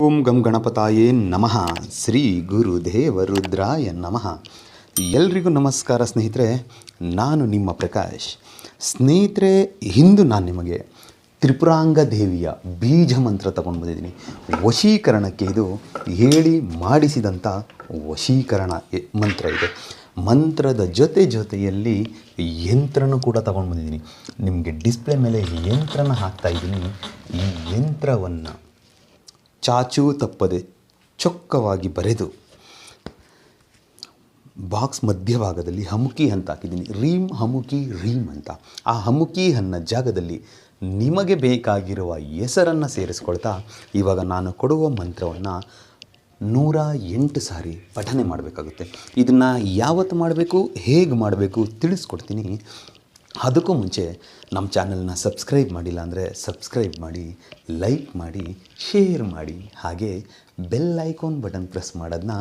ಓಂ ಗಂ ಗಣಪತಾಯೇ ನಮಃ. ಶ್ರೀ ಗುರು ರುದ್ರಾಯ ನಮಃ. ಎಲ್ರಿಗೂ ನಮಸ್ಕಾರ ಸ್ನೇಹಿತರೆ, ನಾನು ನಿಮ್ಮ ಪ್ರಕಾಶ್. ಸ್ನೇಹಿತರೆ ಹಿಂದು ನಾನು ನಿಮಗೆ ತ್ರಿಪುರಾಂಗ ದೇವಿಯ ಬೀಜ ಮಂತ್ರ ತಗೊಂಡು ಬಂದಿದ್ದೀನಿ. ವಶೀಕರಣಕ್ಕೆ ಇದು ಹೇಳಿ ಮಾಡಿಸಿದಂಥ ವಶೀಕರಣ ಮಂತ್ರ ಇದೆ. ಮಂತ್ರದ ಜೊತೆ ಜೊತೆಯಲ್ಲಿ ಯಂತ್ರನೂ ಕೂಡ ತಗೊಂಡು ಬಂದಿದ್ದೀನಿ. ನಿಮಗೆ ಡಿಸ್ಪ್ಲೇ ಮೇಲೆ ಯಂತ್ರನ ಹಾಕ್ತಾ ಇದ್ದೀನಿ. ಈ ಯಂತ್ರವನ್ನು ಚಾಚೂ ತಪ್ಪದೆ ಚೊಕ್ಕವಾಗಿ ಬರೆದು ಬಾಕ್ಸ್ ಮಧ್ಯಭಾಗದಲ್ಲಿ ಹಮುಕಿ ಅಂತ ಹಾಕಿದ್ದೀನಿ. ರೀಮ್ ಹಮುಕಿ ರೀಮ್ ಅಂತ. ಆ ಹಮುಕಿ ಅನ್ನೋ ಜಾಗದಲ್ಲಿ ನಿಮಗೆ ಬೇಕಾಗಿರುವ ಹೆಸರನ್ನು ಸೇರಿಸ್ಕೊಳ್ತಾ ಇವಾಗ ನಾನು ಕೊಡುವ ಮಂತ್ರವನ್ನು ನೂರ ಎಂಟು ಸಾರಿ ಪಠನೆ ಮಾಡಬೇಕಾಗುತ್ತೆ. ಇದನ್ನು ಯಾವತ್ತು ಮಾಡಬೇಕು, ಹೇಗೆ ಮಾಡಬೇಕು ತಿಳಿಸ್ಕೊಡ್ತೀನಿ. ಅದಕ್ಕೂ ಮುಂಚೆ ನಮ್ಮ ಚಾನಲ್ನ ಸಬ್ಸ್ಕ್ರೈಬ್ ಮಾಡಿಲ್ಲ ಅಂದರೆ ಸಬ್ಸ್ಕ್ರೈಬ್ ಮಾಡಿ, ಲೈಕ್ ಮಾಡಿ, ಶೇರ್ ಮಾಡಿ. ಹಾಗೆ ಬೆಲ್ ಐಕಾನ್ ಬಟನ್ ಪ್ರೆಸ್ ಮಾಡೋದನ್ನ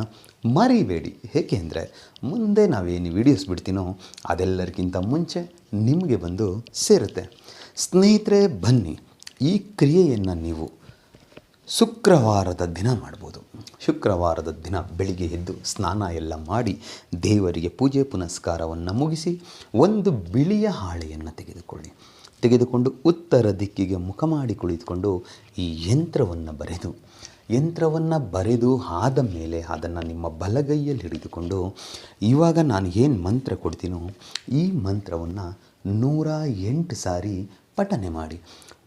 ಮರಿಬೇಡಿ. ಏಕೆಂದರೆ ಮುಂದೆ ನಾವೇನು ವೀಡಿಯೋಸ್ ಬಿಡ್ತೀನೋ ಅದೆಲ್ಲರಿಗಿಂತ ಮುಂಚೆ ನಿಮಗೆ ಬಂದು ಸೇರುತ್ತೆ. ಸ್ನೇಹಿತರೆ, ಬನ್ನಿ. ಈ ಕ್ರಿಯೆಯನ್ನು ನೀವು ಶುಕ್ರವಾರದ ದಿನ ಮಾಡ್ಬೋದು. ಶುಕ್ರವಾರದ ದಿನ ಬೆಳಿಗ್ಗೆ ಎದ್ದು ಸ್ನಾನ ಎಲ್ಲ ಮಾಡಿ ದೇವರಿಗೆ ಪೂಜೆ ಪುನಸ್ಕಾರವನ್ನು ಮುಗಿಸಿ ಒಂದು ಬಿಳಿಯ ಹಾಳೆಯನ್ನು ತೆಗೆದುಕೊಳ್ಳಿ. ತೆಗೆದುಕೊಂಡು ಉತ್ತರ ದಿಕ್ಕಿಗೆ ಮುಖ ಮಾಡಿ ಕುಳಿತುಕೊಂಡು ಈ ಯಂತ್ರವನ್ನು ಬರೆದು ಯಂತ್ರವನ್ನು ಬರೆದು ಆದ ಮೇಲೆ ಅದನ್ನು ನಿಮ್ಮ ಬಲಗೈಯಲ್ಲಿ ಹಿಡಿದುಕೊಂಡು, ಇವಾಗ ನಾನು ಏನು ಮಂತ್ರ ಕೊಡ್ತೀನೋ ಈ ಮಂತ್ರವನ್ನು ನೂರ ಎಂಟು ಸಾರಿ ಪಠನೆ ಮಾಡಿ.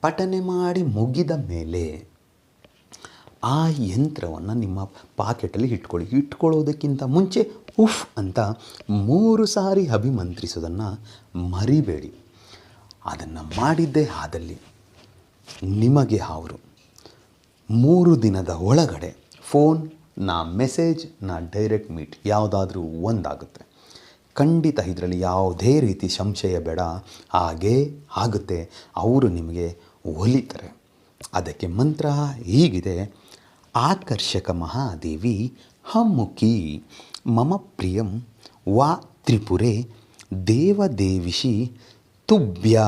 ಪಠನೆ ಮಾಡಿ ಮುಗಿದ ಮೇಲೆ ಆ ಯಂತ್ರವನ್ನು ನಿಮ್ಮ ಪಾಕೆಟಲ್ಲಿ ಇಟ್ಕೊಳ್ಳಿ. ಇಟ್ಕೊಳ್ಳೋದಕ್ಕಿಂತ ಮುಂಚೆ ಉಫ್ ಅಂತ ಮೂರು ಸಾರಿ ಅಭಿಮಂತ್ರಿಸೋದನ್ನು ಮರಿಬೇಡಿ. ಅದನ್ನು ಮಾಡಿದ್ದೇ ಆದಲ್ಲಿ ನಿಮಗೆ ಅವರು ಮೂರು ದಿನದ ಒಳಗಡೆ ಫೋನ್, ನಾ ಮೆಸೇಜ್, ನಾ ಡೈರೆಕ್ಟ್ ಮೀಟ್ ಯಾವುದಾದ್ರೂ ಒಂದಾಗುತ್ತೆ. ಖಂಡಿತ ಇದರಲ್ಲಿ ಯಾವುದೇ ರೀತಿ ಸಂಶಯ ಬೇಡ. ಹಾಗೇ ಆಗುತ್ತೆ. ಅವರು ನಿಮಗೆ ಒಲಿತಾರೆ. ಅದಕ್ಕೆ ಮಂತ್ರ ಹೀಗಿದೆ. ಆಕರ್ಷಕ ಮಹಾದೇವಿ ಹಮ್ಮುಖಿ ಮಮ ಪ್ರಿಯಂ, ವಾ ತ್ರಿಪುರೆ, ದೇವದೇವಿಷಿ, ತುಭ್ಯ,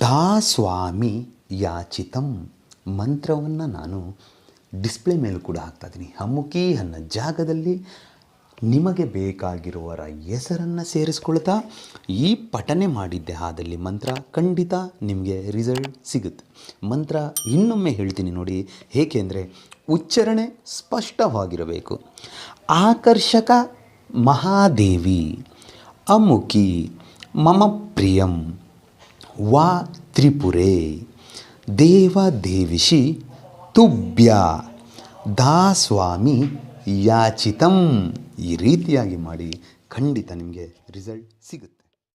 ದಾಸ್ವಾಮಿ ಯಾಚಿತಂ. ಮಂತ್ರವನ್ನು ನಾನು ಡಿಸ್ಪ್ಲೇ ಮೇಲೂ ಕೂಡ ಹಾಕ್ತಾ ಇದ್ದೀನಿ. ಹಮ್ಮುಖಿ ಅನ್ನೋ ಜಾಗದಲ್ಲಿ ನಿಮಗೆ ಬೇಕಾಗಿರುವರ ಹೆಸರನ್ನು ಸೇರಿಸ್ಕೊಳ್ತಾ ಈ ಪಠನೆ ಮಾಡಿದ್ದೆ. ಆದಲ್ಲಿ ಮಂತ್ರ ಖಂಡಿತ ನಿಮಗೆ ರಿಸಲ್ಟ್ ಸಿಗುತ್ತೆ. ಮಂತ್ರ ಇನ್ನೊಮ್ಮೆ ಹೇಳ್ತೀನಿ ನೋಡಿ ಏಕೆಂದರೆ ಉಚ್ಚಾರಣೆ ಸ್ಪಷ್ಟವಾಗಿರಬೇಕು. ಆಕರ್ಷಕ ಮಹಾದೇವಿ, ಅಮುಖಿ, ಮಮ ಪ್ರಿಯಂ, ವಾ ತ್ರಿಪುರೆ ದೇವದೇವಿಷಿ ತುಭ್ಯ, ದಾಸ್ವಾಮಿ, ಯಾಚಿತಂ. ಈ ರೀತಿಯಾಗಿ ಮಾಡಿ ಖಂಡಿತ ನಿಮಗೆ ರಿಸಲ್ಟ್ ಸಿಗುತ್ತೆ.